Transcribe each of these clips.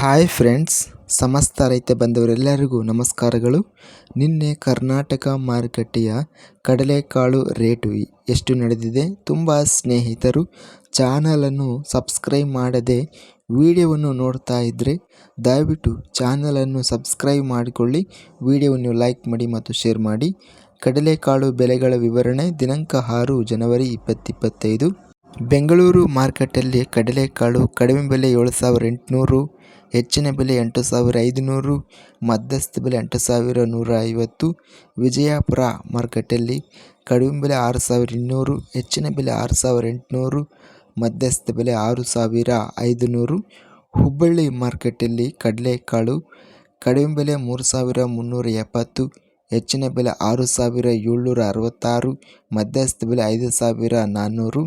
Hi friends, ಸಮಸ್ತ ರೈತ ಬಂದವರೆಲ್ಲರಿಗೂ ನಮಸ್ಕಾರಗಳು. ನಿನ್ನೆ ಕರ್ನಾಟಕ ಮಾರುಕಟ್ಟೆಯ ಕಡಲೆಕಾಳು ರೇಟು ಎಷ್ಟು ನಡೆದಿದೆ ತುಂಬ ಸ್ನೇಹಿತರು ಚಾನಲನ್ನು ಸಬ್ಸ್ಕ್ರೈಬ್ ಮಾಡದೆ ವಿಡಿಯೋವನ್ನು ನೋಡ್ತಾ ಇದ್ದರೆ ದಯವಿಟ್ಟು ಚಾನಲನ್ನು ಸಬ್ಸ್ಕ್ರೈಬ್ ಮಾಡಿಕೊಳ್ಳಿ, ವಿಡಿಯೋವನ್ನು ಲೈಕ್ ಮಾಡಿ ಮತ್ತು ಶೇರ್ ಮಾಡಿ. ಕಡಲೆಕಾಳು ಬೆಲೆಗಳ ವಿವರಣೆ ದಿನಾಂಕ ಆರು ಜನವರಿ ಇಪ್ಪತ್ತಿಪ್ಪತ್ತೈದು. ಬೆಂಗಳೂರು ಮಾರುಕಟ್ಟೆಯಲ್ಲಿ ಕಡಲೆಕಾಳು ಕಡಿಮೆ ಬೆಲೆ ಏಳು ಸಾವಿರ ಎಂಟುನೂರು ಹೆಚ್ಚಿನ ಬೆಲೆ ಎಂಟು ಸಾವಿರ ಐದುನೂರು, ಮಧ್ಯಸ್ಥ ಬೆಲೆ ಎಂಟು ಸಾವಿರ ನೂರ ಐವತ್ತು. ವಿಜಯಪುರ ಮಾರುಕಟ್ಟೆಯಲ್ಲಿ ಕಡಿಮೆ ಬೆಲೆ ಆರು ಸಾವಿರ ಇನ್ನೂರು, ಹೆಚ್ಚಿನ ಬೆಲೆ ಆರು ಸಾವಿರ ಎಂಟುನೂರು, ಮಧ್ಯಸ್ಥ ಬೆಲೆ ಆರು ಸಾವಿರ ಐದುನೂರು. ಹುಬ್ಬಳ್ಳಿ ಮಾರುಕಟ್ಟೆಯಲ್ಲಿ ಕಡಲೆಕಾಳು ಕಡಿಮೆ ಬೆಲೆ ಮೂರು ಸಾವಿರ ಮುನ್ನೂರ ಎಪ್ಪತ್ತು, ಹೆಚ್ಚಿನ ಬೆಲೆ ಆರು ಸಾವಿರ ಏಳ್ನೂರ ಅರವತ್ತಾರು, ಮಧ್ಯಸ್ಥ ಬೆಲೆ ಐದು ಸಾವಿರ ನಾನ್ನೂರು.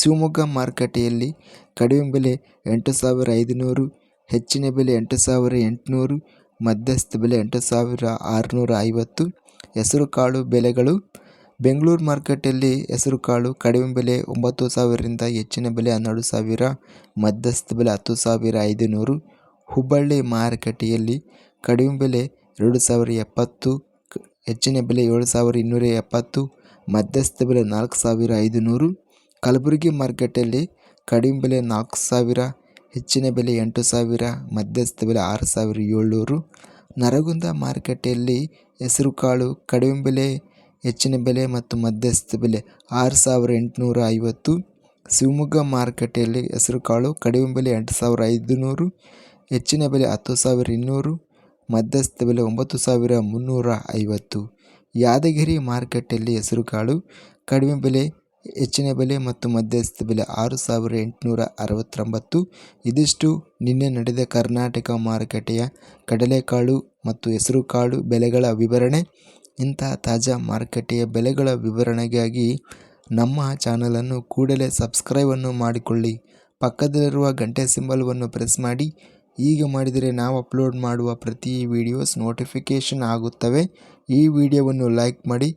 ಶಿವಮೊಗ್ಗ ಮಾರುಕಟ್ಟೆಯಲ್ಲಿ ಕಡಿಮೆ ಬೆಲೆ ಎಂಟು ಸಾವಿರ ಐದುನೂರು ಹೆಚ್ಚಿನ ಬೆಲೆ ಎಂಟು ಸಾವಿರ ಎಂಟುನೂರು, ಮಧ್ಯಸ್ಥ ಬೆಲೆ ಎಂಟು ಸಾವಿರ ಆರುನೂರ ಐವತ್ತು. ಹೆಸರುಕಾಳು ಬೆಲೆಗಳು. ಬೆಂಗಳೂರು ಮಾರ್ಕೆಟಲ್ಲಿ ಹೆಸರುಕಾಳು ಕಡಿಮೆ ಬೆಲೆ ಒಂಬತ್ತು ಸಾವಿರದಿಂದ ಹೆಚ್ಚಿನ ಬೆಲೆ ಹನ್ನೆರಡು ಸಾವಿರ ಮಧ್ಯಸ್ಥ ಬೆಲೆ ಹತ್ತು ಸಾವಿರ ಐದುನೂರು. ಹುಬ್ಬಳ್ಳಿ ಮಾರುಕಟ್ಟೆಯಲ್ಲಿ ಕಡಿಮೆ ಬೆಲೆ ಎರಡು ಸಾವಿರ ಎಪ್ಪತ್ತು, ಹೆಚ್ಚಿನ ಬೆಲೆ ಏಳು ಸಾವಿರ ಇನ್ನೂರ ಎಪ್ಪತ್ತು, ಮಧ್ಯಸ್ಥ ಬೆಲೆ ನಾಲ್ಕು ಸಾವಿರ ಐದುನೂರು. ಕಲಬುರಗಿ ಮಾರ್ಕೆಟಲ್ಲಿ ಕಡಿಮೆ ಬೆಲೆ ನಾಲ್ಕು ಸಾವಿರ ಹೆಚ್ಚಿನ ಬೆಲೆ ಎಂಟು ಸಾವಿರ, ಮಧ್ಯಸ್ಥ ಬೆಲೆ ಆರು ಸಾವಿರ ಏಳ್ನೂರು. ನರಗುಂದ ಮಾರುಕಟ್ಟೆಯಲ್ಲಿ ಹೆಸರುಕಾಳು ಕಡಿಮೆ ಬೆಲೆ, ಹೆಚ್ಚಿನ ಬೆಲೆ ಮತ್ತು ಮಧ್ಯಸ್ಥ ಬೆಲೆ ಆರು ಸಾವಿರ ಎಂಟುನೂರ ಐವತ್ತು. ಶಿವಮೊಗ್ಗ ಮಾರುಕಟ್ಟೆಯಲ್ಲಿ ಹೆಸರುಕಾಳು ಕಡಿಮೆ ಬೆಲೆ ಎಂಟು ಸಾವಿರ ಐದುನೂರು, ಹೆಚ್ಚಿನ ಬೆಲೆ ಹತ್ತು ಸಾವಿರ ಇನ್ನೂರು, ಮಧ್ಯಸ್ಥ ಬೆಲೆ ಒಂಬತ್ತು ಸಾವಿರ ಮುನ್ನೂರ ಐವತ್ತು. ಯಾದಗಿರಿ ಮಾರುಕಟ್ಟೆಯಲ್ಲಿ ಹೆಸರುಕಾಳು ಕಡಿಮೆ ಬೆಲೆ ಹೆಚ್ಚಿನ ಬೆಲೆ ಮತ್ತು ಮಧ್ಯಸ್ಥ ಬೆಲೆ ಆರು ಸಾವಿರ ಎಂಟುನೂರ ಅರವತ್ತೊಂಬತ್ತು. ಇದಿಷ್ಟು. ನಿನ್ನೆ ನಡೆದ ಕರ್ನಾಟಕ ಮಾರುಕಟ್ಟೆಯ ಕಡಲೆಕಾಳು ಮತ್ತು ಹೆಸರುಕಾಳು ಬೆಲೆಗಳ ವಿವರಣೆ. ಇಂತಹ ತಾಜಾ ಮಾರುಕಟ್ಟೆಯ ಬೆಲೆಗಳ ವಿವರಣೆಗಾಗಿ ನಮ್ಮ ಚಾನಲನ್ನು ಕೂಡಲೇ ಸಬ್ಸ್ಕ್ರೈಬನ್ನು ಮಾಡಿಕೊಳ್ಳಿ. ಪಕ್ಕದಲ್ಲಿರುವ ಗಂಟೆ ಸಿಂಬಲ್ವನ್ನು ಪ್ರೆಸ್ ಮಾಡಿ. ಹೀಗೆ ಮಾಡಿದರೆ ನಾವು ಅಪ್ಲೋಡ್ ಮಾಡುವ ಪ್ರತಿ ವಿಡಿಯೋಸ್ ನೋಟಿಫಿಕೇಷನ್ ಆಗುತ್ತವೆ. ಈ ವಿಡಿಯೋವನ್ನು ಲೈಕ್ ಮಾಡಿ.